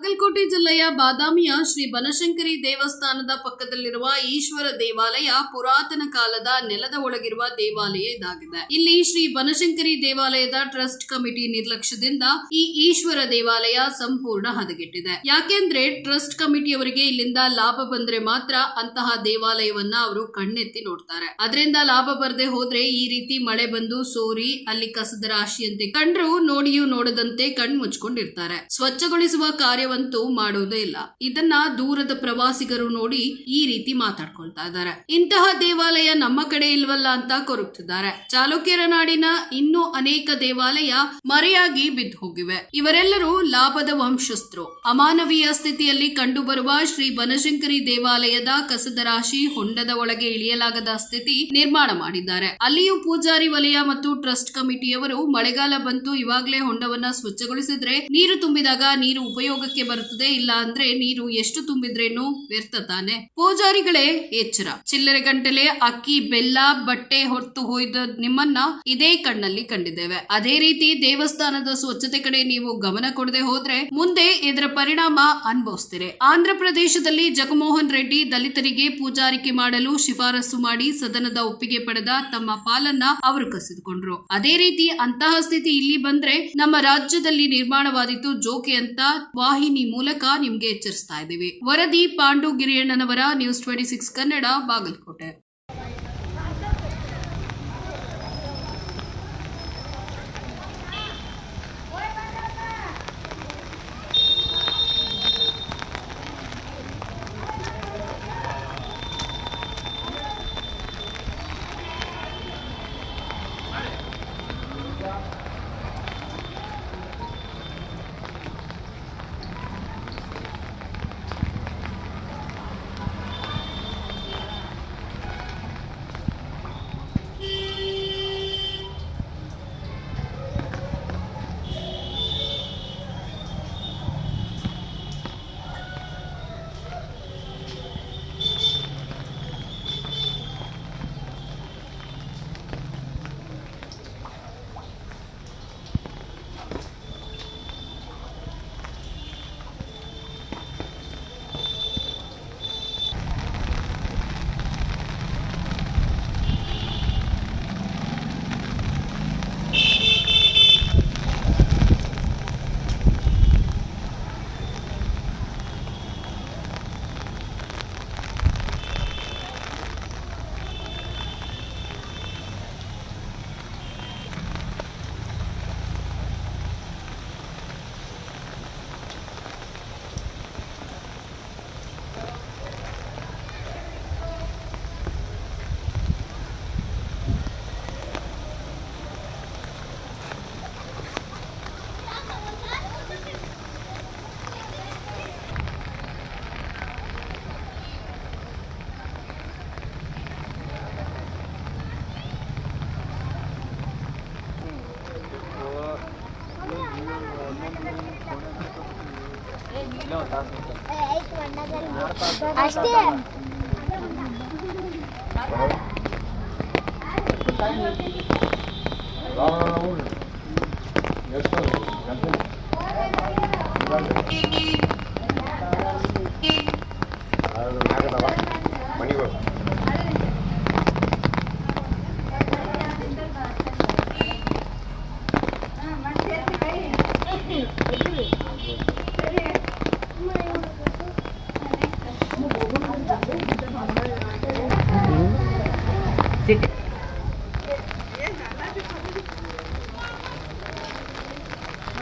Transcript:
ಬಾಗಲಕೋಟೆ ಜಿಲ್ಲೆಯ ಬಾದಾಮಿಯ ಶ್ರೀ ಬನಶಂಕರಿ ದೇವಸ್ಥಾನದ ಪಕ್ಕದಲ್ಲಿರುವ ಈಶ್ವರ ದೇವಾಲಯ ಪುರಾತನ ಕಾಲದ ನೆಲದ ಒಳಗಿರುವ ದೇವಾಲಯ ಇದಾಗಿದೆ. ಇಲ್ಲಿ ಶ್ರೀ ಬನಶಂಕರಿ ದೇವಾಲಯದ ಟ್ರಸ್ಟ್ ಕಮಿಟಿ ನಿರ್ಲಕ್ಷ್ಯದಿಂದ ಈ ಈಶ್ವರ ದೇವಾಲಯ ಸಂಪೂರ್ಣ ಹದಗೆಟ್ಟಿದೆ. ಯಾಕೆಂದ್ರೆ ಟ್ರಸ್ಟ್ ಕಮಿಟಿಯವರಿಗೆ ಇಲ್ಲಿಂದ ಲಾಭ ಬಂದ್ರೆ ಮಾತ್ರ ಅಂತಹ ದೇವಾಲಯವನ್ನ ಅವರು ಕಣ್ಣೆತ್ತಿ ನೋಡ್ತಾರೆ. ಅದರಿಂದ ಲಾಭ ಬರದೆ ಹೋದ್ರೆ ಈ ರೀತಿ ಮಳೆ ಬಂದು ಸೋರಿ, ಅಲ್ಲಿ ಕಸದ ರಾಶಿಯಂತೆ ಕಂಡ್ರು ನೋಡಿಯೂ ನೋಡದಂತೆ ಕಣ್ ಮುಚ್ಕೊಂಡಿರ್ತಾರೆ ಸ್ವಚ್ಛಗೊಳಿಸುವ ಕಾರ್ಯವಂತೂ ಮಾಡುವುದೇ ಇಲ್ಲ. ಇದನ್ನ ದೂರದ ಪ್ರವಾಸಿಗರು ನೋಡಿ ಈ ರೀತಿ ಮಾತಾಡ್ಕೊಳ್ತಾ ಇದ್ದಾರೆ. ಇಂತಹ ದೇವಾಲಯ ನಮ್ಮ ಕಡೆ ಇಲ್ವಲ್ಲ ಅಂತ ಕೊರಗ್ತಿದ್ದಾರೆ. ಚಾಲುಕ್ಯರ ನಾಡಿನ ಇನ್ನೂ ಅನೇಕ ದೇವಾಲಯ ಮರೆಯಾಗಿ ಬಿದ್ದು ಹೋಗಿವೆ ಇವರೆಲ್ಲರೂ ಲಾಭದ ವಂಶಸ್ಥರು. ಅಮಾನವೀಯ ಸ್ಥಿತಿಯಲ್ಲಿ ಕಂಡುಬರುವ ಶ್ರೀ ಬನಶಂಕರಿ ದೇವಾಲಯದ ಕಸದ ರಾಶಿ ಹೊಂಡದ ಒಳಗೆ ಇಳಿಯಲಾಗದ ಸ್ಥಿತಿ ನಿರ್ಮಾಣ ಮಾಡಿದ್ದಾರೆ. ಅಲ್ಲಿಯೂ ಪೂಜಾರಿ ವಲಯ ಮತ್ತು ಟ್ರಸ್ಟ್ ಕಮಿಟಿಯವರು ಮಳೆಗಾಲ ಬಂತು. ಇವಾಗಲೇ ಹೊಂಡವನ್ನ ಸ್ವಚ್ಛಗೊಳಿಸಿದ್ರೆ ನೀರು ತುಂಬಿದಾಗ ನೀರು ಉಪಯೋಗಕ್ಕೆ ಬರುತ್ತದೆ, ಇಲ್ಲ ಅಂದ್ರೆ ನೀರು ಎಷ್ಟು ತುಂಬಿದ್ರೇನು ವ್ಯರ್ಥ ತಾನೆ. ಪೂಜಾರಿಗಳೇ, ಎಚ್ಚರ. ಚಿಲ್ಲರೆ ಗಂಟಲೆ ಅಕ್ಕಿ, ಬೆಲ್ಲ, ಬಟ್ಟೆ ಹೊತ್ತು ಹೋಯ್ದ ನಿಮ್ಮನ್ನ ಇದೇ ಕಣ್ಣಲ್ಲಿ ಕಂಡಿದ್ದೇವೆ. ಅದೇ ರೀತಿ ದೇವಸ್ಥಾನದ ಸ್ವಚ್ಛತೆ ಕಡೆ ನೀವು ಗಮನ ಕೊಡದೆ ಹೋದ್ರೆ ಮುಂದೆ ಇದರ ಪರಿಣಾಮ ಅನುಭವಿಸ್ತೀರಿ. ಆಂಧ್ರ ಪ್ರದೇಶದಲ್ಲಿ ಜಗಮೋಹನ್ ರೆಡ್ಡಿ ದಲಿತರಿಗೆ ಪೂಜಾರಿಕೆ ಮಾಡಲು ಶಿಫಾರಸು ಮಾಡಿ ಸದನದ ಒಪ್ಪಿಗೆ ಪಡೆದ ತಮ್ಮ ಪಾಲನ್ನ ಅವರು ಕಸಿದುಕೊಂಡ್ರು. ಅದೇ ರೀತಿ ಅಂತಹ ಸ್ಥಿತಿ ಇಲ್ಲಿ ಬಂದ್ರೆ ನಮ್ಮ ರಾಜ್ಯದಲ್ಲಿ ನಿರ್ಮಾಣವಾದಿತ್ತು ಜೋಕೆ ಅಂತ ವಾಹಿನಿ ಮೂಲಕ ನಿಮ್ಗೆ ಎಚ್ಚರಿಸ್ತಾ ಇದ್ದೀವಿ. ವರದಿ Pandu ಗಿರಿಯಣ್ಣನವರ news twenty six Kannada Bagalkot. ಅಷ್ಟೇ